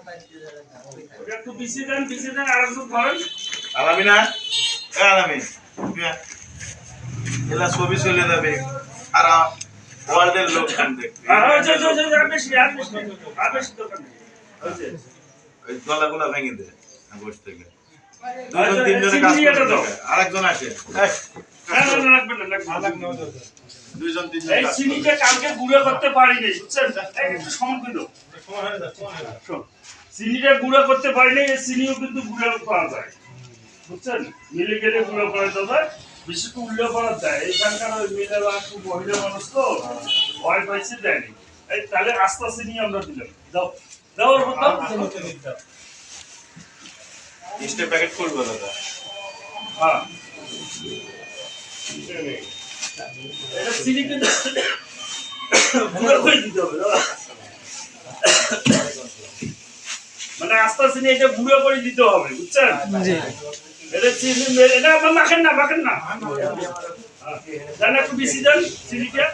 ওটা একটু বিছিয়ে দেন বিছিয়ে দেন আর একটু ধরেন আলামি না আলামি এলা ছবি চলে যাবে। আর ওয়ার্ল্ডের লোক খান দেখবে আর হয়েছে, হয়েছে, হয়েছে, আর বেশি আর বেশি আর বেশি দরকার ওই গলাগুলা ভেঙে দে বসে থেকে। আচ্ছা, দুজন তিনজনে কাজ। আরেকজন আসে। লাগবে না, লাগবে না। দুইজন তিনজন এই চিনিটা কালকে গুঁড়ো করতে পারিনি বুঝছেন? একটু দাও। শোন, চিনিটা গুঁড়ো করতে পারিনি এই চিনিও কিন্তু গুঁড়ো করা যায়। বুঝছেন? মিলে গেলে গুঁড়ো করা যাবে। বিশেষ করে উল্লেখ করা যায় এখানকার ওই মেয়েরা খুব মহিলা মানুষ তো ভয় পাইছে দেয়নি। এই তাহলে আস্তে আস্তে নিয়ে আমরা দিলাম। দাও। দাও ওর দাও। স্টেপ প্যাকেট করব দাদা। হ্যাঁ। চিনি। মানে আস্তে আস্তে এটা গুঁড়ো করে দিতে হবে বুঝছেন এটা চিনি এটা মাখেন না মাখেন না হ্যাঁ। একটু বেশি দেন চিনিটা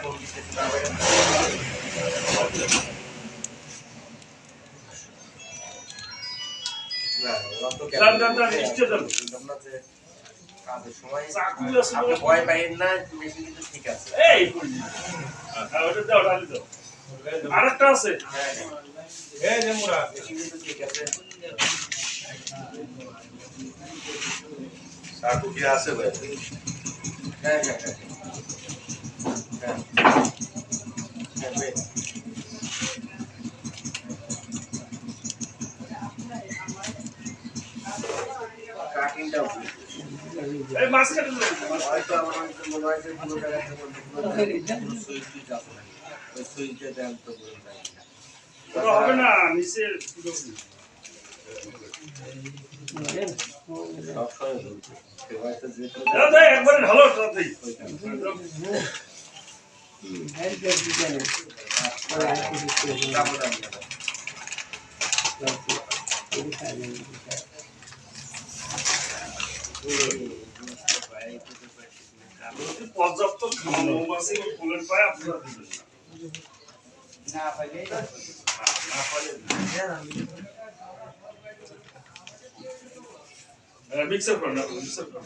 দেন দেন দেন মিষ্টি দেন চাকুল আছে না? ভয় পাইেন না বেশি কিন্তু ঠিক আছে। এই। হ্যাঁ, ওটা দাও ডালি দাও। আরেকটা আছে। বেশি কিন্তু ঠিক আছে। চাকু কি আছে ভাই। হ্যাঁ হ্যাঁ হ্যাঁ। হ্যাঁ। হ্যাঁ হবে না নিচে একবারে ঢালো তাড়াতাড়ি পর্যাপ্ত মৌমাছি বা ফুলের পায় আপনারা দিবেন না। না পারলে না। মিক্সার করেন না মিক্সার করেন।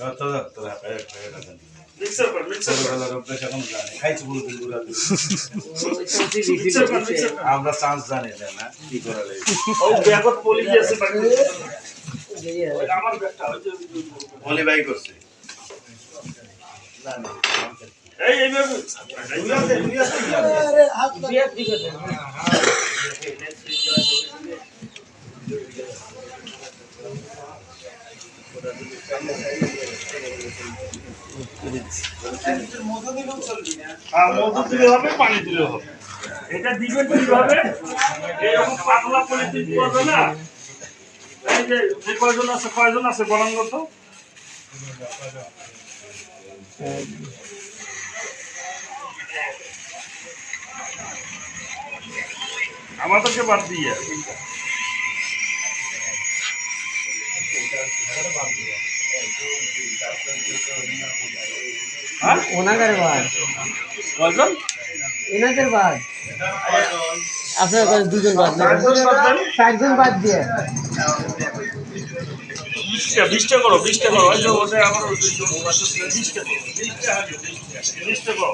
মিক্সার করেন মিক্সার করেন। মিক্সার করেন মিক্সার আমরা চান্স জানি না কি করা লাগে ও ব্যাগত পলি আছে বাকি ভাই করছে মধু দিলে হবে, পানি দিলে হবে। এটা দিবেন কীভাবে? এরকম পাতলা পলিথিন করবে না? এই যে যে কয়জন আছে কয়জন আছে তো আমাদেরকে বাদ দিয়ে। হ্যাঁ? ওনাদের বাদ। কয়জন? এনাদের বাদ। আপনার দুজন বাদ চারজন বাদ দেন? চারজন বাদ দিয়ে। বিশটা বিশটা করো বিশটা করো। বিশটা করো বিশটা করো।